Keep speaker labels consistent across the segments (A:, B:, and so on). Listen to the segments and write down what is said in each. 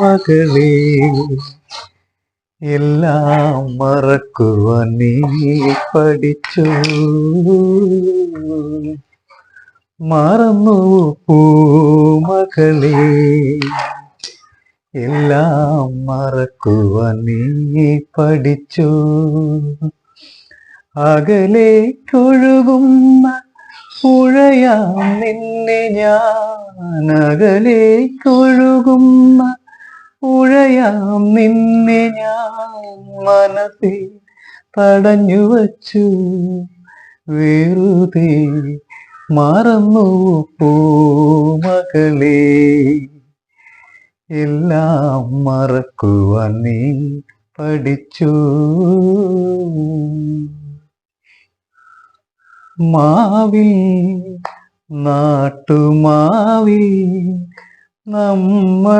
A: മകളെ എല്ലാം മറക്കുവാൻ നീ പഠിച്ചു. മറന്നു പൂമകളെ എല്ലാം മറക്കുവാൻ നീ പഠിച്ചു. അകലേക്കൊഴുകുന്ന പുഴയാം നിന്നെ ഞാൻ അകലേക്കൊഴുകുന്ന ഉഴയാം നിന്നെ ഞാൻ മനസ്സിൽ തടഞ്ഞു വച്ചു. വെറുതെ മറന്നു പൂമകളെ എല്ലാം മറക്കുവാൻ നീ പഠിച്ചു. മാവിൽ നാട്ടുമാവിൽ നമ്മളൂഞ്ഞാൽ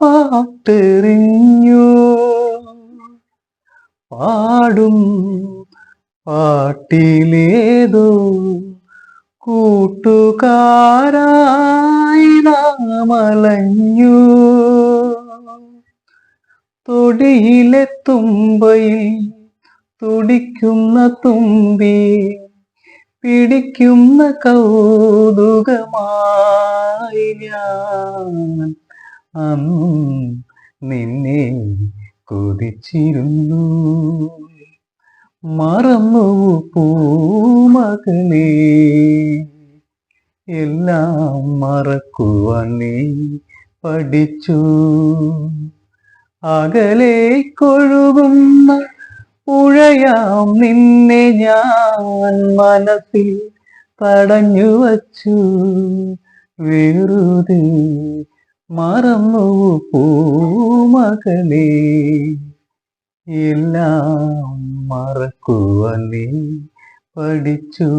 A: പാട്ടെറിഞ്ഞു. പാടും പാട്ടിലേതോ കൂട്ടുകാരായി നാമലഞ്ഞു തൊടിയിലെ തുമ്പയിൽ തുടിക്കുന്ന തുമ്പി പിടിക്കുന്ന കൗതുകമായി ഞാൻ അന്നും നിന്നെ കൊതിച്ചിരുന്നു. മറന്നു പൂമകളെ എല്ലാം മറക്കുവാൻ നീ പഠിച്ചു. അകലേക്കൊഴുകുന്ന പുഴയാം നിന്നെ ഞാൻ മനസ്സിൽ തടഞ്ഞു വച്ചു. വെറുതെ മറന്നു പൂമകളെ എല്ലാം മറക്കുവാൻ നീ പഠിച്ചു.